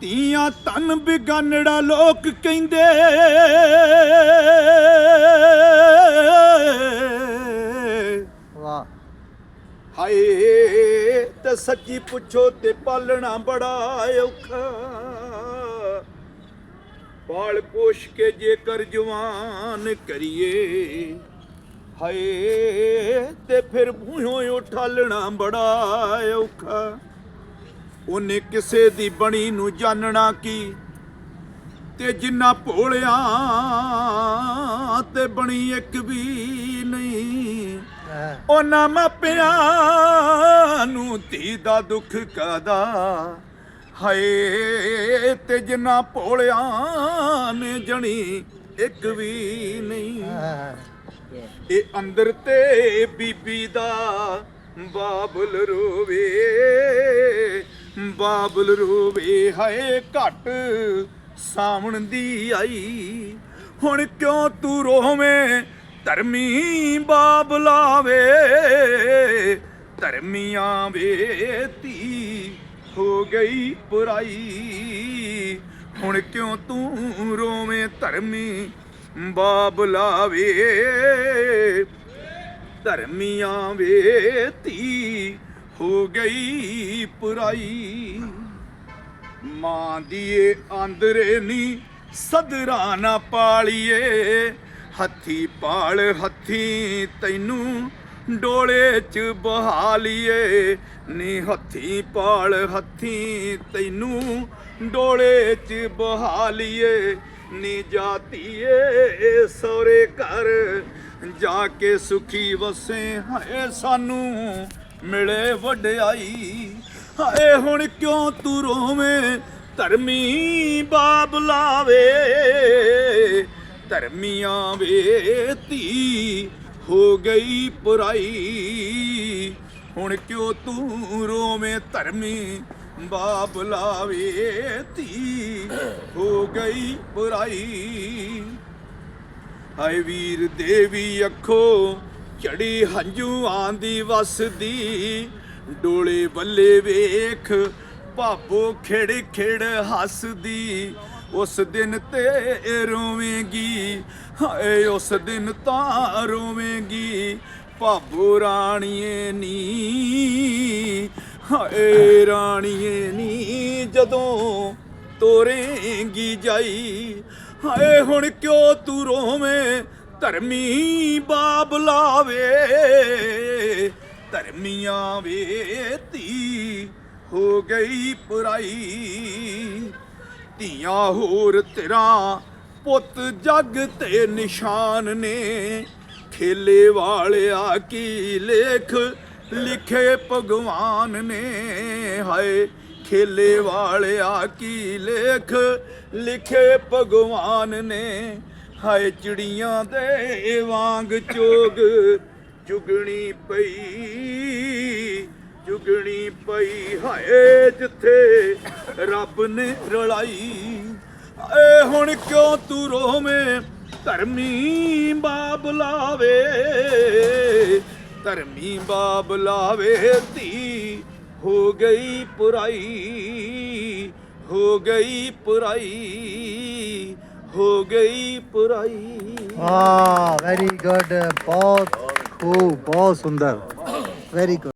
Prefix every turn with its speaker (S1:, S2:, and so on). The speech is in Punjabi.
S1: ਧੀਆਂ ਤਨ ਬਿਗਾਨੜਾ ਲੋਕ ਕਹਿੰਦੇ।
S2: ਵਾਹ।
S1: ਹਾਏ ਤੇ ਸੱਚੀ ਪੁੱਛੋ ਤੇ ਪਾਲਣਾ ਬੜਾ ਔਖਾ। ਪਾਲ ਪੋਸ਼ ਕੇ ਜੇਕਰ ਜਵਾਨ ਕਰੀਏ। ਹਾਏ ਤੇ ਫਿਰ ਭੂਹੋਂ ਉਠਾਲਣਾ ਬੜਾ ਔਖਾ। ਉਹਨੇ ਕਿਸੇ ਦੀ ਬਣੀ ਨੂੰ ਜਾਣਨਾ ਕੀ? ਤੇ ਜਿੰਨਾ ਭੋਲਿਆਂ ਤੇ ਬਣੀ ਇੱਕ ਵੀ ਨਹੀਂ।
S2: ਐ,
S1: ਉਹਨਾਂ ਮਾਪਿਆਂ ਨੂੰ ਧੀ ਦਾ ਦੁੱਖ ਕਾਦਾ ਹਾਏ ਤੇ ਜਿੰਨਾ ਭੋਲਿਆ ਨੇ ਜਣੀ ਇੱਕ ਵੀ ਨਹੀਂ।
S2: ਐ,
S1: ਇਹ ਅੰਦਰ ਤੇ ਬੀਬੀ ਦਾ ਬਾਬਲ ਰੋਵੇ। ਬਾਬਲ ਰੋਵੇ ਹਾਏ ਘਟ ਸਾਵਣ ਦੀ ਆਈ। ਹੁਣ ਕਿਉਂ ਤੂੰ ਰੋਵੇਂ? ਧਰਮੀ ਬਾਬਲਾਵੇ ਧਰਮੀਆਂ ਵੇ ਧੀ ਹੋ ਗਈ ਪੁਰਾਈ। ਹੁਣ ਕਿਉਂ ਤੂੰ ਰੋਵੇਂ? ਧਰਮੀ ਬਾਬਲਾਵੇ ਧਰਮੀਆਂ ਵੇ ਧੀ ਹੋ ਗਈ ਪੁਰਾਈ। ਮਾਂ ਦੀਏ ਆਂਦਰੇ ਨੀ, ਸਦਰਾ ਨਾ ਪਾਲੀਏ। ਹੱਥੀ ਪਾਲ ਹੱਥੀ ਤੈਨੂੰ ਡੋਲੇ ਚ ਬਹਾ ਨੀ ਹੱਥੀ ਪਾਲ ਹੱਥੀ ਤੈਨੂੰ ਡੋਲੇ ਚ ਬਹਾਲੀਏ। ਨੀ ਜਾਤੀਏ ਸੋਰੇ ਘਰ, ਜਾ ਕੇ ਸੁਖੀ ਵਸੇ ਹੈ ਸਾਨੂੰ। ਮਿਲੇ ਵਡਿਆਈ ਹਾਏ, ਹੁਣ ਕਿਉਂ ਤੂੰ ਰੋਵੇਂ? ਧਰਮੀ ਬਾਬਲਾਵੇ ਧਰਮੀਆਂ ਵੇ ਧੀ ਹੋ ਗਈ ਪੁਰਾਈ। ਹੁਣ ਕਿਉਂ ਤੂੰ ਰੋਵੇਂ? ਧਰਮੀ ਬਾਬਲਾਵੇ ਧੀ ਹੋ ਗਈ ਪੁਰਾਈ। ਹਾਏ, ਵੀਰ ਦੇਵੀ ਅੱਖੋ ਚੜੀ ਹੰਝੂਆਂ ਦੀ ਵਸਦੀ, ਡੋਲੇ ਬੱਲੇ ਵੇਖ ਭਾਬੋ ਖਿੜ ਖਿੜ ਹੱਸਦੀ। ਉਸ ਦਿਨ ਤੇ ਰੋਵੇਂਗੀ, ਹਾਏ ਉਸ ਦਿਨ ਤਾਂ ਰੋਵੇਂਗੀ, ਭਾਬੋ ਰਾਣੀਏ ਨੀ, ਹਾਏ ਰਾਣੀਏ ਨੀ, ਜਦੋਂ ਤੋਰੇਂਗੀ ਜਾਈ, ਹਾਏ ਹੁਣ ਕਿਉਂ ਤੂੰ ਰੋਵੇਂ? ਧਰਮੀ ਬਾਬਲਾਵੇ ਧਰਮੀਆਂ ਵੇ ਧੀ ਹੋ ਗਈ ਪੁਰਾਈ। ਧੀਆਂ ਹੋਰ ਤੇਰਾ ਪੁੱਤ ਜੱਗ ਤੇ ਨਿਸ਼ਾਨ ਨੇ। ਖੇਲੇ ਵਾਲਿਆ ਕੀ ਲੇਖ ਲਿਖੇ ਭਗਵਾਨ ਨੇ। ਹਾਏ, ਖੇਲੇ ਵਾਲਿਆ ਕੀ ਲੇਖ ਲਿਖੇ ਭਗਵਾਨ ਨੇ। ਹਾਏ ਚਿੜੀਆਂ ਦੇ ਵਾਂਗ ਚੋਗ ਚੁਗਣੀ ਪਈ ਚੁਗਣੀ ਪਈ, ਹਾਏ ਜਿੱਥੇ ਰੱਬ ਨੇ ਰਲਾਈ। ਏ ਹੁਣ ਕਿਉਂ ਤੂੰ ਰੋਵੇਂ? ਧਰਮੀ ਬਾਬ ਲਾਵੇ, ਧਰਮੀ ਬਾਬ ਲਾਵੇ, ਧੀ ਹੋ ਗਈ ਪੁਰਾਈ, ਹੋ ਗਈ ਪੁਰਾਈ। ਹੋ ਗਈ ਪੁਰਾਈ।
S2: ਵਾਹ ਵੈਰੀ ਗੁੱਡ ਬਹੁਤ ਖੂਬ ਬਹੁਤ ਸੁੰਦਰ। Very good